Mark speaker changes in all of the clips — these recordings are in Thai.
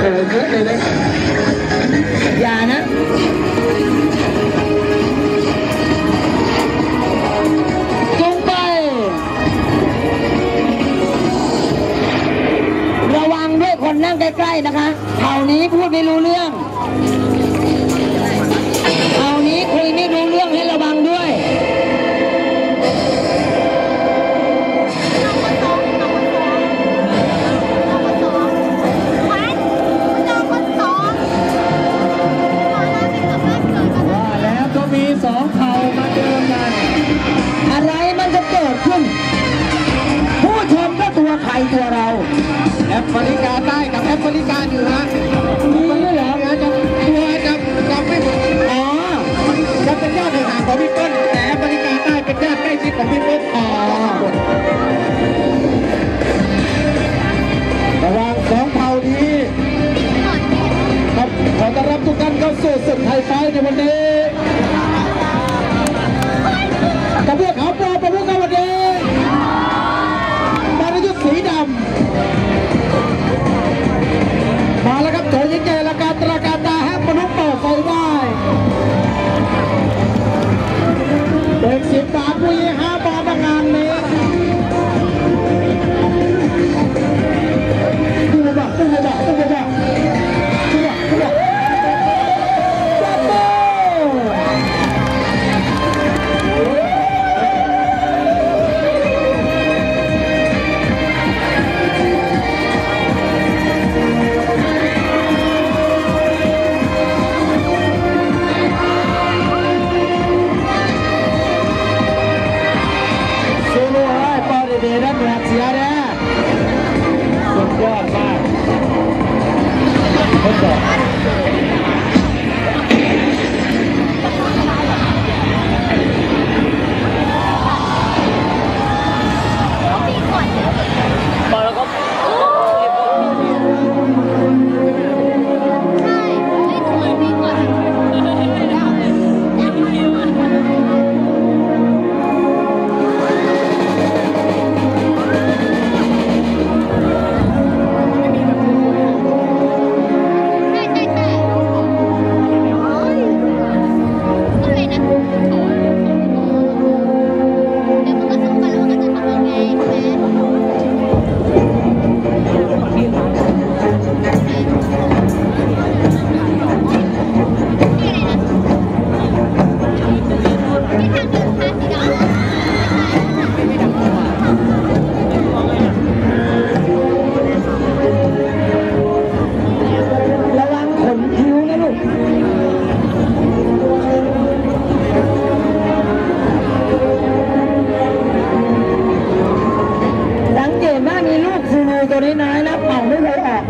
Speaker 1: เลย
Speaker 2: อย่านะจงไประวังด้วยคนนั่งใกล้ๆนะคะเท่านี้พูดไม่รู้เรื่อง ตั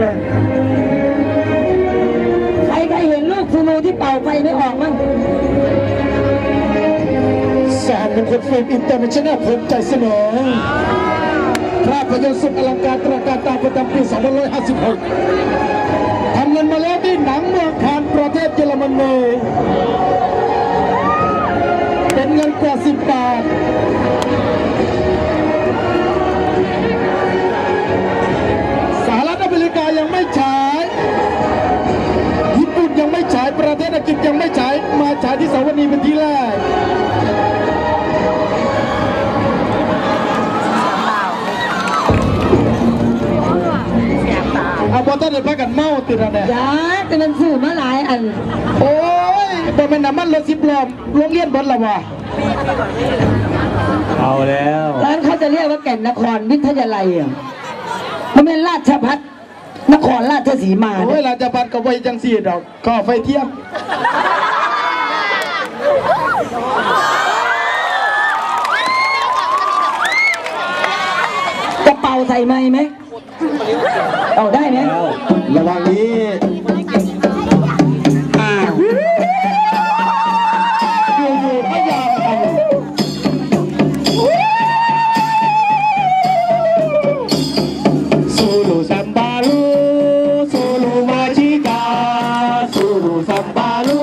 Speaker 2: เล
Speaker 1: ยใครใค
Speaker 2: รเห็นลูกซูรูที่เป่าไฟไม่ออกมั้ง
Speaker 1: สามมงคลฟิล์มอินเตอร์เนชั่นแนลภูมิใจเสนอภาพยนตร์สุดอลังการตระการตาประจำปี 2556 ทำเงินมาแล้วที่หนังเมืองคานประเทศเยอรมนีเป็นเงินกว่า 10 บาท เอาบอต้นเดินพากันเมาติดอะไรเนี่ย
Speaker 2: จ้าแต่มันสื่อมาหลายอัน
Speaker 1: โอ้ยบอเป็นน้ำมันรถสิบล้อโรงเรียนบนละวะ
Speaker 3: เอาแล้ว
Speaker 2: ร้านเขาจะเรียกว่าแก่นนครวิทยาลัยอะมันเป็นราชพัฒนครราชสีมา
Speaker 1: โอ้ยราชบัตรก็ไว้จังสีดอกก็ไฟเทียม
Speaker 2: จะเป่าใส่ไหมไหม เอาได้ไหม
Speaker 1: ระหว่างนี้
Speaker 2: อ้าว
Speaker 1: อยู่ๆไม่ยอมกันซูลูซัมบาลูซูลูมาชิกาซูลูซัมบาลู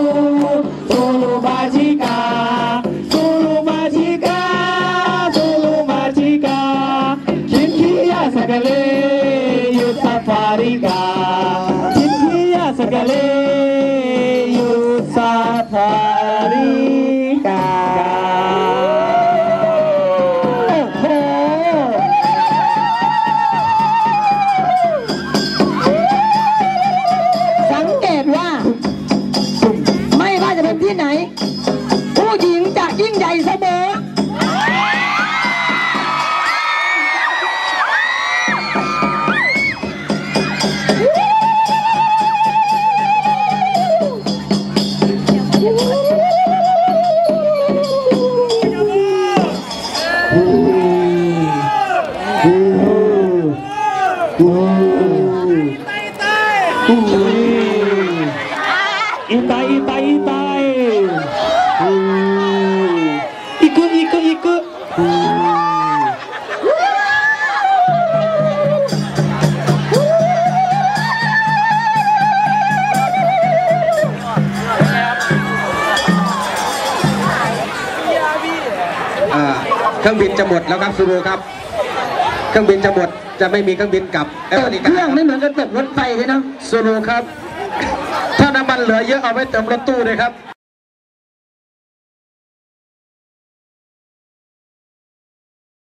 Speaker 1: า
Speaker 4: ธาริกา
Speaker 2: สังเกตว่า ไม่ว่าจะเป็นที่ไหน ผู้หญิงจะยิ่งใหญ่เสมอ
Speaker 4: Itay, itay, itay. Iku, iku, iku.
Speaker 3: อ่าเครื่องบินจะหมดแล้วครับซูรูครับ เครื่องบินจะหมด จะไม่มีเครื่องบินกลับแอ
Speaker 2: ต
Speaker 3: ฟ
Speaker 2: ก
Speaker 3: ริ
Speaker 2: เครื่อง
Speaker 3: กา
Speaker 2: ไม่เหมือนกับตกรถไฟเลยเนาะ
Speaker 3: ซูรูครับ ถ้าน้ำมันเหลือเยอะเอาไว้เติมรถตู้เลยครับ